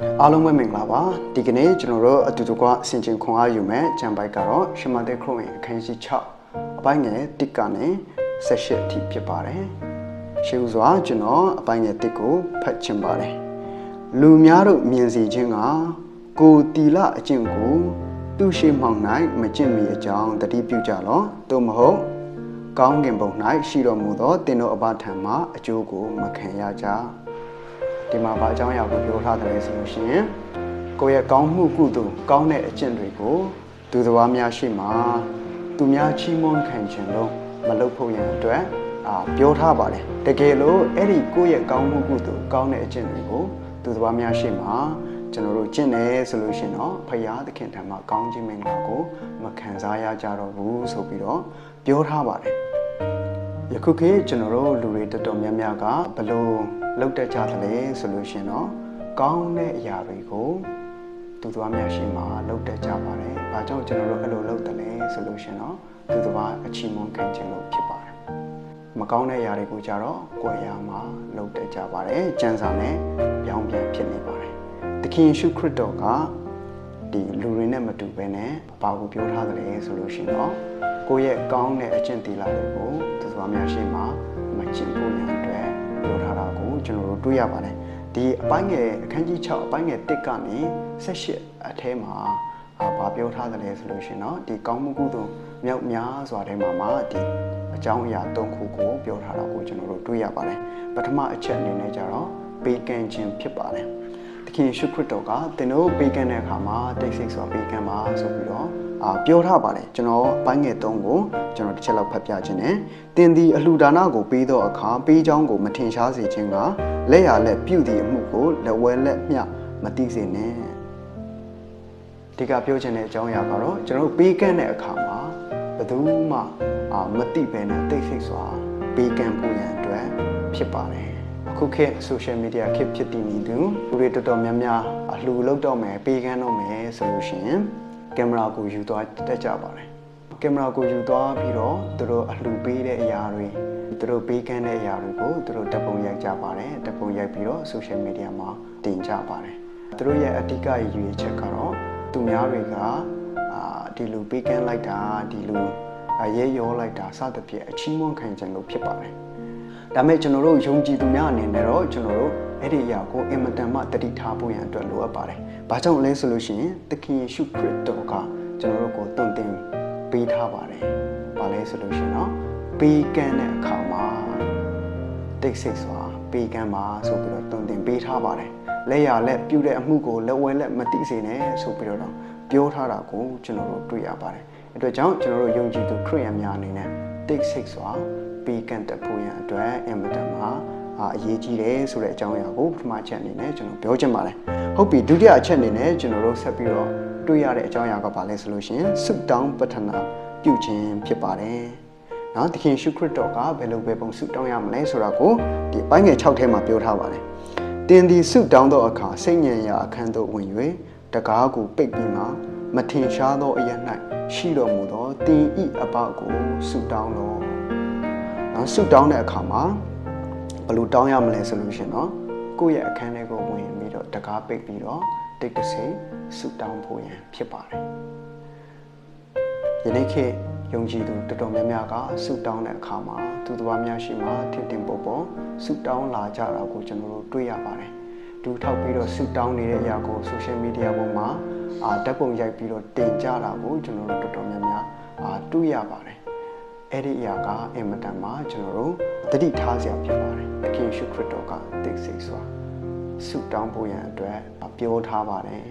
အားလုံးပဲမင်္ဂလာပါဒီကနေ့ကျွန်တော်တို့အတူတကွဆင်ကျင်ခွန်အားယူမယ်ဂျမ်ဘိုက်ကတော့ရှမတဲ့ခရုဝင်အခန်းကြီး6အပိုင်းငယ်1ကနေ18အထိဖြစ်ပါတယ်ရှေးဥစွာကျွန်တော်အပိုင်းငယ်1ကိုဖတ်ချင်ပါတယ်လူများတို့မြင်စီခြင်းကကိုတီလအကျင့်ကိုသူရှိမှောင်၌မကျင့်မီအကြောင်းတတိပြုကြလောသို့မဟုတ်ကောင်းကင်ဘုံ၌ရှိတော်မူသောတင်တို့အဘထံမှအကျိုးကိုမခံရကြ ဒီမှာဘာအကြောင်းအရာကိုပြောထားတယ်လဲဆိုလို့ရှိရင်ကိုယ့်ရဲ့ကောင်းမှုကုသိုလ်ကောင်းတဲ့အကျင့်တွေကိုသူတစ်ပါးများရှိမှသူများချီးမွမ်းခံခြင်းလို့မလုပ်ဖို့ရန်အတွက်အာပြောထားပါတယ်တကယ်လို့အဲ့ဒီကိုယ့်ရဲ့ကောင်းမှုကုသိုလ်ကောင်းတဲ့အကျင့်တွေကိုသူတစ်ပါးများရှိမှကျွန်တော်တို့ကျင့်တယ်ဆိုလို့ရှိရင်တော့ဖရာသခင်ထံမှာကောင်းခြင်းမင်္ဂလာကိုမခံစားရကြတော့ဘူးဆိုပြီးတော့ပြောထားပါတယ်ယခုခေတ်ကျွန်တော်တို့လူတွေတော်တော်များများကဘလို့ လောက်တတ်ကြသလဲဆိုလို့ရှိရင်တော့ကောင်းတဲ့အရာတွေကိုသူတစ်ပါးများရှိမှလောက်တတ်ကြပါတယ်။ဘာကြောင့်ကျွန်တော်တို့အဲ့လိုလုပ်တယ်လဲဆိုလို့ရှိရင်တော့သူတစ်ပါးအချီးမွမ်းခံခြင်းလို့ဖြစ်ပါတယ်။မကောင်းတဲ့အရာတွေကိုကြတော့ကိုယ်ရာမှာလောက်တတ်ကြပါတယ်။ကျမ်းစာနဲ့ပြောင်းပြန်ဖြစ်နေပါတယ်။သခင်ယေရှုခရစ်တော်ကဒီလူတွေနဲ့မတူဘဲနဲ့ဘာကိုပြောထားသလဲဆိုလို့ရှိရင်တော့ကိုယ့်ရဲ့ကောင်းတဲ့အကျင့်သီလတွေကိုသူတစ်ပါးများရှိမှမကျင့်ဖို့ရန်အတွက်ပြောထားတာ ကိုကျွန်တော်တို့တွေ့ရပါတယ်ဒီအပိုင်းငယ်အခန်းကြီး6အပိုင်းငယ်1ကနေ18အထဲမှာအာဘာပြောထားသလဲဆိုလို့ရှိရင်တော့ဒီကောင်းမှုကုသိုလ်မြောက်များစွာထဲမှာမှာဒီအကြောင်းအရာ၃ခုကိုပြောထားတာကိုကျွန်တော်တို့တွေ့ရပါတယ်ပထမအချက်အနေနဲ့ကြတော့ပေးကမ်းခြင်းဖြစ်ပါတယ်သ ခင်ယေရှုခရစ်တော်ကသင်တို့ပေးကမ်းတဲ့အခါမှာတိတ်ဆိတ်စွာပေးကမ်းပါဆိုပြီးတော့အာပြောထားပါတယ်ကျွန်တော်အပိုင်းငယ်၃ကိုကျွန်တော်တစ်ချက်လောက်ဖတ်ပြခြင်းနဲ့တင်ဒီအလှူဒါနကိုပေးသောအခါပေးချောင်းကိုမထင်ရှားစေခြင်းကလက်ရလက်ပြုသည့်အမှုကိုလက်ဝဲလက်မျှမသိစေနဲ့ဒီကပြောခြင်းတဲ့အကြောင်းအရာကတော့ကျွန်တော်ပေးကမ်းတဲ့အခါမှာဘယ်သူမှအာမသိဘဲနဲ့တိတ်ဆိတ်စွာပေးကမ်းဖို့ရန်အတွက်ဖြစ်ပါတယ်အ ခုခေတ် social media ခေတ်ဖြစ်တည်နေသူလူတွေတော်တော်များများအလှူလုပ်တော့မယ်ပေးကမ်းတော့မယ်ဆိုလို့ရှိရင်ကင်မရာကိုယူသွားတက်ကြပါတယ်ကင်မရာကိုယူသွားပြီးတော့သူတို့အလှူပေးတဲ့အရာတွေသူတို့ပေးကမ်းတဲ့အရာတွေကိုသူတို့တပ်ပုံရိုက်ကြပါတယ်တပ်ပုံရိုက်ပြီးတော့ social media မှာတင်ကြပါတယ်သူတို့ရဲ့အဓိကရည်ရွယ်ချက်ကတော့သူများတွေကအာဒီလူပေးကမ်းလိုက်တာဒီလူရဲရောလိုက်တာစသဖြင့်အချီးမွမ်းခံခြင်းလို့ဖြစ်ပါတယ် ဒါမဲ့ကျွန်တော်တို့ယုံကြည်သူများအနေနဲ့တော့ကျွန်တော်တို့အဲ့ဒီအရာကိုအင်မတန်မှတတိထားဖို့ရန်အတွက်လိုအပ်ပါတယ်။ဘာကြောင့်လဲဆိုလို့ရှိရင်သခင်ယေရှုခရစ်တော်ကကျွန်တော်တို့ကိုတုံ့တင်ပေးထားပါတယ်။ဘာလဲဆိုလို့ရှိရင်တော့ပေးကမ်းတဲ့အခါမှာတိတ်ဆိတ်စွာပေးကမ်းပါဆိုပြီးတော့တုံ့တင်ပေးထားပါတယ်။လက်ရလက်ပြုတဲ့အမှုကိုလက်ဝဲလက်မတိစေနဲ့ဆိုပြီးတော့ပြောထားတာကိုကျွန်တော်တို့တွေ့ရပါတယ်။အတွက်ကြောင့်ကျွန်တော်တို့ယုံကြည်သူခရစ်ယာန်များအနေနဲ့ တိတ်ဆိတ်စွာပေးကမ်းတတ်ဖို့ရန်အတွက်အင်မတန်မှအရေးကြီးတယ်ဆိုတဲ့အကြောင်းအရာကိုပထမချက်အနေနဲ့ကျွန်တော်ပြောချင်ပါတယ်ဟုတ်ပြီဒုတိယအချက်အနေနဲ့ကျွန်တော်တို့ဆက်ပြီးတော့တွေ့ရတဲ့အကြောင်းအရာကဘာလဲဆိုလို့ရှိရင်ဆုတောင်းပတနာပြုခြင်းဖြစ်ပါတယ်နော်သခင်ရှုခရစ်တော်ကဘယ်လိုပဲပုံဆုတောင်းရမလဲဆိုတာကိုဒီအပိုင်းငယ်6ထဲမှာပြောထားပါတယ်တင်ဒီဆုတောင်းသောအခါစိတ်ညံရာအခန်းသို့ဝင်၍တကားကိုပိတ်ပြီးမှ မထင်ရှားသောအရ၌ရှိတော်မူသောတင်ဤအပကိုဆုတောင်းတော်နော်ဆုတောင်းတဲ့အခါမှာဘယ်လိုတောင်းရမလဲဆိုလို့ရှင်နော်ကိုယ့်ရဲ့အခန်းထဲကိုဝင်ပြီးတော့တကားပိတ်ပြီးတော့တိတ်တဆိတ်ဆုတောင်းဖို့ရန်ဖြစ်ပါတယ်ယနေ့ခေတ်ယုံကြည်သူတော်တော်များများကဆုတောင်းတဲ့အခါမှာသူတစ်ပါးများရှိမှထင်ထင်ပေါ်ပေါ်ဆုတောင်းလာကြတာကိုကျွန်တော်တို့တွေ့ရပါတယ်ဒူထောက်ပြီးတော့ဆုတောင်းနေတဲ့အရာကို social media ပေါ်မှာ အာဓာတ်ပုံရိုက်ပြီးတော့တင်ကြတာကိုကျွန်တော်တို့တော်တော်များများအာတွေ့ရပါတယ်အဲ့ဒီအရာကအင်မတန်မှကျွန်တော်တို့တတိထားစရာဖြစ်ပါတယ်။သခင်ရှုခရစ်တော်ကသိစိတ်စွာဆုတောင်းဖို့ရန်အတွက်ပြောထားပါတယ်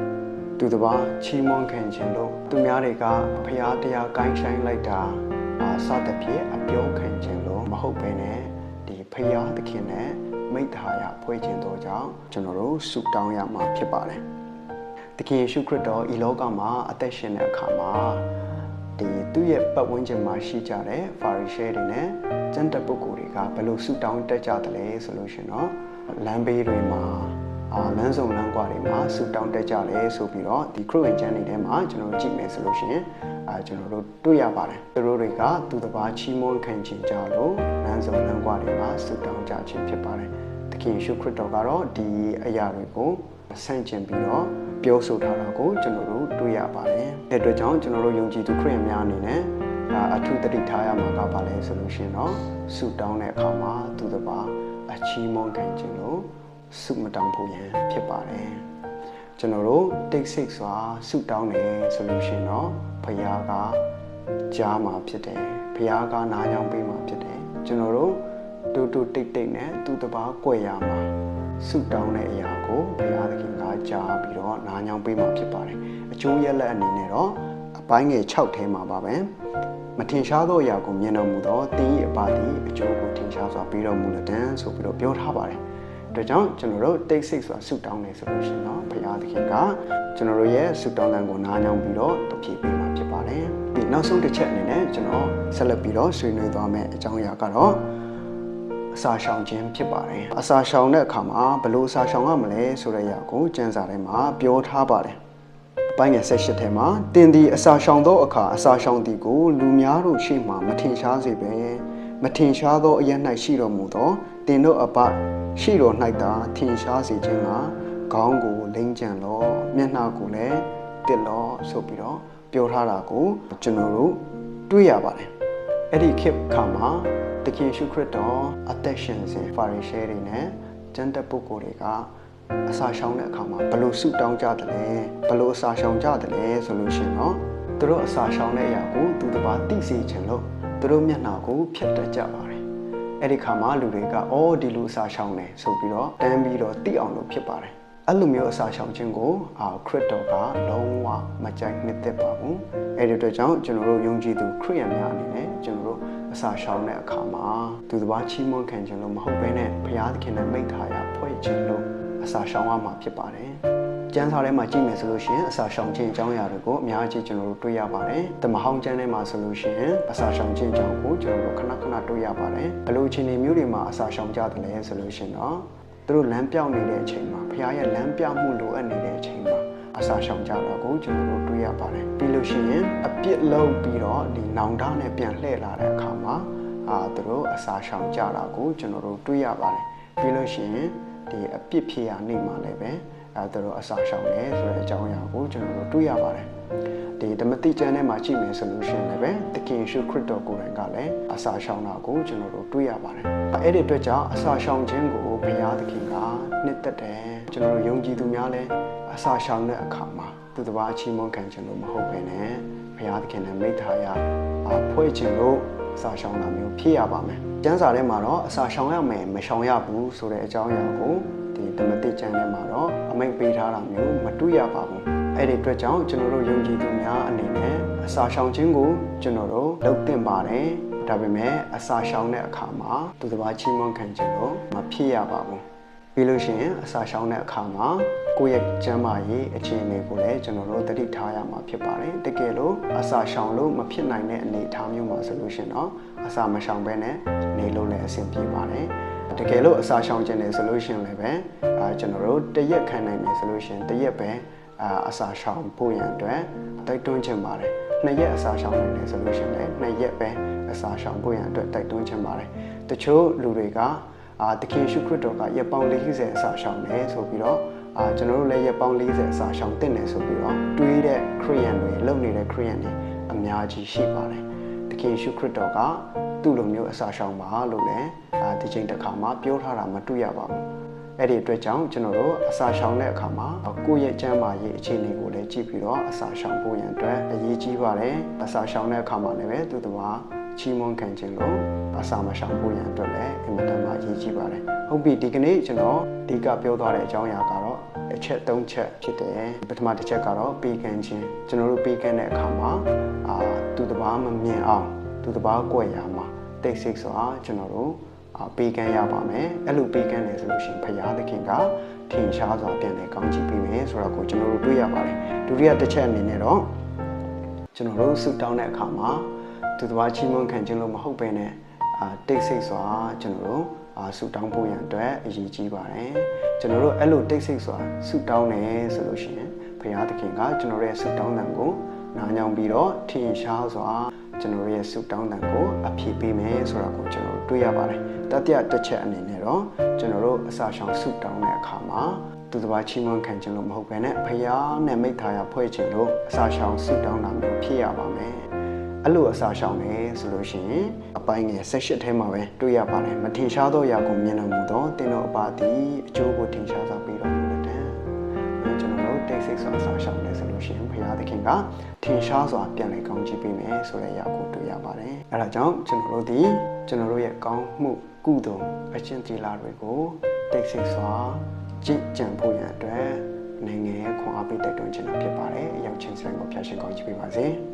။သူတစ်ပါးချီးမွမ်းခံခြင်းလို့သူများတွေကဖရာတရားကိုင်းဆိုင်လိုက်တာအာစသဖြင့်အပြောခံခြင်းလို့မဟုတ်ဘဲနဲ့ဒီဖရာသခင်နဲ့မိတ္တာယဖွဲ့ခြင်းတို့ကြောင့်ကျွန်တော်တို့ဆုတောင်းရမှာဖြစ်ပါတယ်။ သခင်ယေရှုခရစ်တော်ဤလောကမှာအသက်ရှင်တဲ့အခါမှာဒီသူ့ရဲ့ပတ်ဝန်းကျင်မှာရှိကြတဲ့ဖာရီရှဲတွေနဲ့ကျန်တဲ့ပုဂ္ဂိုလ်တွေကဘယ်လိုဆူတောင်းတက်ကြတယ်လဲဆိုလို့ရှင်တော့လမ်းဘေးတွေမှာအာလမ်းစုံလမ်းကွာတွေမှာဆူတောင်းတက်ကြလဲဆိုပြီးတော့ဒီခရစ်ဝင်ကျမ်းတွေထဲမှာကျွန်တော်ကြည့်မယ်ဆိုလို့ရှင်အာကျွန်တော်တို့တွေ့ရပါတယ်သူတို့တွေကသူတစ်ပါးချီးမွမ်းခံခြင်းကြလို့လမ်းစုံလမ်းကွာတွေမှာဆူတောင်းကြခြင်းဖြစ်ပါတယ်သခင်ယေရှုခရစ်တော်ကတော့ဒီအရာတွေကိုဆန့်ကျင်ပြီးတော့ ပြောဆိုထားတာကိုကျွန်တော်တို့တွေ့ရပါတယ်။အဲအတွက်ကြောင့်ကျွန်တော်တို့ယုံကြည်သူခရစ်ယာန်များအနေနဲ့ဒါအထူးတတိထားရမှာကပါလဲဆိုလို့ရှိရင်တော့ဆုတောင်းတဲ့အခါမှာသူတစ်ပါးအချီးမွမ်းခံခြင်းလို့ဆုမတောင်းဖို့ရန်ဖြစ်ပါတယ်။ကျွန်တော်တို့တိတ်ဆိတ်စွာဆုတောင်းတယ်ဆိုလို့ရှိရင်တော့ဘုရားကကြားမှာဖြစ်တယ်။ဘုရားကနားကြောင်ပေးမှာဖြစ်တယ်။ကျွန်တော်တို့တူတူတိတ်တိတ်နဲ့သူတစ်ပါးကြွယ်ရမှာ ဆုတောင်းတဲ့အရာကိုဘုရားသခင်ကကြားပြီးတော့နားညောင်းပေးမှာဖြစ်ပါတယ်အကျိုးရလက်အနေနဲ့တော့အပိုင်းငယ်6ထဲမှာပါပဲမထင်ရှားသောအရာကိုမြင်တော်မူသောတင်း၏အပါသည်အကျိုးကိုထင်ရှားစွာပေးတော်မူလက်တန်းဆိုပြီးတော့ပြောထားပါတယ်ဒါကြောင့်ကျွန်တော်တို့တိတ်ဆိတ်စွာဆုတောင်းနေဆိုလို့ရှိရင်တော့ဘုရားသခင်ကကျွန်တော်တို့ရဲ့ဆုတောင်းတန်ကိုနားညောင်းပြီးတော့တဖြည်းဖြည်းမှာဖြစ်ပါတယ်ပြီးနောက်ဆုံးတစ်ချက်အနေနဲ့ကျွန်တော်ဆက်လက်ပြီးတော့ဆွေးနွေးသွားမယ့်အကြောင်းအရာကတော့ အစာရှောင်ခြင်းဖြစ်ပါတယ်အစာရှောင်တဲ့အခါမှာဘယ်လိုအစာရှောင်ရမလဲဆိုတဲ့အရာကိုကျမ်းစာထဲမှာပြောထားပါတယ်အပိုင်းငယ်၁၈ထဲမှာတင်ဒီအစာရှောင်သောအခါအစာရှောင်သည်ကိုလူများတို့ရှေ့မှမထင်ရှားစေပဲမထင်ရှားသောအရ၌ရှိတော်မူသောတင်တို့အပရှိတော်၌သာထင်ရှားစေခြင်းကခေါင်းကိုလိမ့်ကြံလောမျက်နှာကိုလည်းတစ်လောဆိုပြီးတော့ပြောထားတာကိုကျွန်တော်တို့တွေ့ရပါတယ်အဲ့ဒီခေတ်ခါမှာ တခင်ရှုခရစ်တော်အသက်ရှင်စဉ်ဖာရီရှဲတွေနဲ့ကျမ်းတက်ပုဂ္ဂိုလ်တွေကအစာရှောင်တဲ့အခါမှာဘလို့ဆုတောင်းကြတယ်လဲဘလို့အစာရှောင်ကြတယ်လဲဆိုလို့ရှိရင်တော့သူတို့အစာရှောင်တဲ့အရာကိုသူတစ်ပါးသိစေချင်လို့သူတို့မျက်နှာကိုဖျက်တတ်ကြပါတယ်အဲ့ဒီခါမှာလူတွေကအော်ဒီလိုအစာရှောင်တယ်ဆိုပြီးတော့တန်းပြီးတော့သိအောင်လို့ဖြစ်ပါတယ် အဲ့လိုမျိုးအစာရှောင်ခြင်းကိုအာခရစ်တော်ကလုံးဝမကြိုက်နှစ်သက်ပါဘူးအဲ့ဒီအတွက်ကြောင့်ကျွန်တော်တို့ယုံကြည်သူခရစ်ယာန်များအနေနဲ့ကျွန်တော်တို့အစာရှောင်တဲ့အခါမှာသူတစ်ပါးချီးမွမ်းခံခြင်းလို့မဟုတ်ဘဲနဲ့ဘုရားသခင်နဲ့မိန့်ထားရဖွဲ့ခြင်းလို့အစာရှောင်ရမှာဖြစ်ပါတယ်ကျမ်းစာထဲမှာကြည့်မယ်ဆိုလို့ရှိရင်အစာရှောင်ခြင်းအကြောင်းအရာတွေကိုအများကြီးကျွန်တော်တို့တွေ့ရပါတယ်။တမဟောင်းကျမ်းထဲမှာဆိုလို့ရှိရင်အစာရှောင်ခြင်းအကြောင်းကိုကျွန်တော်တို့ခဏခဏတွေ့ရပါတယ်။ဘလို့ချင်းတွေမျိုးတွေမှာအစာရှောင်ကြတယ်လဲဆိုလို့ရှိရင်တော့ သူတို့လမ်းပြောင်းနေတဲ့အချိန်မှာဘုရားရဲ့လမ်းပြမှုလိုအပ်နေတဲ့အချိန်မှာအစာရှောင်ကြတာကိုကျွန်တော်တို့တွေ့ရပါတယ်ပြီးလို့ရှိရင်အပြစ်လုံးပြီးတော့ဒီနောင်တနဲ့ပြန်လှည့်လာတဲ့အခါမှာအာသူတို့အစာရှောင်ကြတာကိုကျွန်တော်တို့တွေ့ရပါတယ်ပြီးလို့ရှိရင်ဒီအပြစ်ဖြစ်ရနေမှာလည်းပဲအဲသူတို့အစာရှောင်တယ်ဆိုတဲ့အကြောင်းအရာကိုကျွန်တော်တို့တွေ့ရပါတယ် ဒီဓမ္မတိကျမ်းထဲမှာကြည့်မယ်ဆိုလို့ရှိရင်လည်းပဲသခင်ယေရှုခရစ်တော်ကိုယ်တိုင်ကလည်းအစာရှောင်တာကိုကျွန်တော်တို့တွေ့ရပါတယ်အဲ့ဒီအတွက်ကြောင့်အစာရှောင်ခြင်းကိုဘုရားသခင်ကနှစ်သက်တယ်ကျွန်တော်တို့ယုံကြည်သူများလည်းအစာရှောင်တဲ့အခါမှာသူတစ်ပါးချီးမွမ်းခံခြင်းလို့မဟုတ်ဘဲနဲ့ဘုရားသခင်နဲ့မိထားရအဖွဲ့ခြင်းလို့အစာရှောင်တာမျိုးဖြစ်ရပါမယ်ကျမ်းစာထဲမှာတော့အစာရှောင်ရမယ်မရှောင်ရဘူးဆိုတဲ့အကြောင်းအရာကိုဒီဓမ္မတိကျမ်းထဲမှာတော့အမိန့်ပေးထားတာမျိုးမတွေ့ရပါဘူး အဲ့ဒီအတွက်ကြောင့်ကျွန်တော်တို့ယုံကြည်သူများအနေနဲ့အစာရှောင်ခြင်းကိုကျွန်တော်တို့လုပ်သင့်ပါတယ်ဒါပေမဲ့အစာရှောင်တဲ့အခါမှာသူတစ်ပါးချီးမွမ်းခံခြင်းလို့မဖြစ်ရပါဘူးပြီးလို့ရှိရင်အစာရှောင်တဲ့အခါမှာကိုယ့်ရဲ့ကျန်းမာရေးအခြေအနေကိုလည်းကျွန်တော်တို့သတိထားရမှာဖြစ်ပါတယ်တကယ်လို့အစာရှောင်လို့မဖြစ်နိုင်တဲ့အနေအထားမျိုးမှာဆိုလို့ရှိရင်တော့အစာမရှောင်ဘဲနဲ့နေလို့လည်းအဆင်ပြေပါတယ်တကယ်လို့အစာရှောင်ခြင်းနေဆိုလို့ရှိရင်လည်းပဲအာကျွန်တော်တို့တရက်ခံနိုင်မယ်ဆိုလို့ရှိရင်တရက်ပဲ အာအစာရှောင်ပို့ရန်အတွက်တိုက်တွန်းချင်ပါတယ်နှစ်ရက်အစာရှောင်နိုင်တယ်ဆိုလို့ရှိရင်လည်းနှစ်ရက်ပဲအစာရှောင်ပို့ရန်အတွက်တိုက်တွန်းချင်ပါတယ်တချို့လူတွေကအာတခင်ရှုခရစ်တော်ကရက်ပေါင်း40အစာရှောင်တယ်ဆိုပြီးတော့အာကျွန်တော်တို့လည်းရက်ပေါင်း40အစာရှောင်တင်တယ်ဆိုပြီးတော့တွေးတဲ့ခရိယန်တွေလုပ်နေတဲ့ခရိယန်တွေအများကြီးရှိပါတယ်တခင်ရှုခရစ်တော်ကသူ့လိုမျိုးအစာရှောင်ပါလို့လည်းအာဒီချိန်တစ်ခါမှပြောထားတာမတွေ့ရပါဘူး အဲ့ဒီအတွက်ကြောင့်ကျွန်တော်တို့အစာရှောင်တဲ့အခါမှာကိုယ့်ရဲ့ကျန်းမာရေးအခြေအနေကိုလည်းကြည့်ပြီးတော့အစာရှောင်ဖို့ရန်အတွက်အရေးကြီးပါတယ်အစာရှောင်တဲ့အခါမှာလည်းပဲသူတို့ကချီးမွမ်းခံခြင်းလို့အစာမရှောင်ဖို့ရန်အတွက်လည်းအင်မတန်မှအရေးကြီးပါတယ်ဟုတ်ပြီဒီကနေ့ကျွန်တော်ဒီကပြောသွားတဲ့အကြောင်းအရာကတော့အချက်၃ချက်ဖြစ်တယ်ပထမတစ်ချက်ကတော့ပေးကမ်းခြင်းကျွန်တော်တို့ပေးကမ်းတဲ့အခါမှာအာသူတစ်ပါးမမြင်အောင်သူတစ်ပါးကြွယ်ရမှာတိတ်ဆိတ်စွာကျွန်တော်တို့ ပေးကမ်းရပါမယ်အဲ့လိုပေးကမ်းတယ်ဆိုလို့ရှိရင်ဖရာသခင်ကထင်ရှားစွာပြန်လဲကောင်းချီးပေးမယ်ဆိုတော့ကိုကျွန်တော်တို့တွေ့ရပါတယ်ဒုတိယတစ်ချက်အနေနဲ့တော့ကျွန်တော်တို့ဆုတောင်းတဲ့အခါမှာသူတစ်ပါးချီးမွမ်းခံခြင်းလို့မဟုတ်ဘဲနဲ့အာတိတ်ဆိတ်စွာကျွန်တော်တို့အာဆုတောင်းဖို့ရန်အတွက်အရေးကြီးပါတယ်ကျွန်တော်တို့အဲ့လိုတိတ်ဆိတ်စွာဆုတောင်းတယ်ဆိုလို့ရှိရင်ဘုရားသခင်ကကျွန်တော်ရဲ့ဆုတောင်းတန်ကိုနားညောင်းပြီးတော့ထင်ရှားစွာကျွန်တော်ရဲ့ဆုတောင်းတန်ကိုအပြည့်ပေးမယ်ဆိုတာကိုကျွန်တော်တွေ့ရပါတယ် တတိယတစ်ချက်အနေနဲ့တော့ကျွန်တော်တို့အစာရှောင်ဆုတောင်းတဲ့အခါမှာတသူတစ်ပါးချီးမွမ်းခံခြင်းလို့မဟုတ်ဘဲနဲ့ဖယားနဲ့မိသားရဖွဲ့ခြင်းလို့အစာရှောင်ဆုတောင်းတာမျိုးဖြစ်ရပါမယ်အဲ့လိုအစာရှောင်နေဆိုလို့ရှိရင်အပိုင်းငယ်၁၈ထဲမှာပဲတွေ့ရပါတယ်မထင်ရှားသောအရာကိုမြင်နိုင်မှုသောတင်းတော်အပါသည်အကျိုးကိုထင်ရှားစွာပြီးတော်မူတဲ့အဲကျွန်တော်တို့တိတ်ဆိတ်စွာအစာရှောင်နေဆိုလို့ရှိရင်ဘုရားသခင်ကထင်ရှားစွာပြန်လည်ကောင်းချီးပေးမယ်ဆိုတဲ့အရာကိုတွေ့ရပါတယ်အဲဒါကြောင့်ကျွန်တော်တို့ဒီကျွန်တော်တို့ရဲ့ကောင်းမှု ကုသိုလ်အချင်းတီလာတွေကိုတိတ်ဆိတ်စွာကြည်ကြံဖို့ရန်အတွက်နိုင်ငံရဲ့ခွန်အားပေးတိုက်တွန်းခြင်းဖြစ်ပါတယ်။အရောက်ချင်းဆိုင်ကိုဖျားရှင်ကောင်းချီးပေးပါစေ။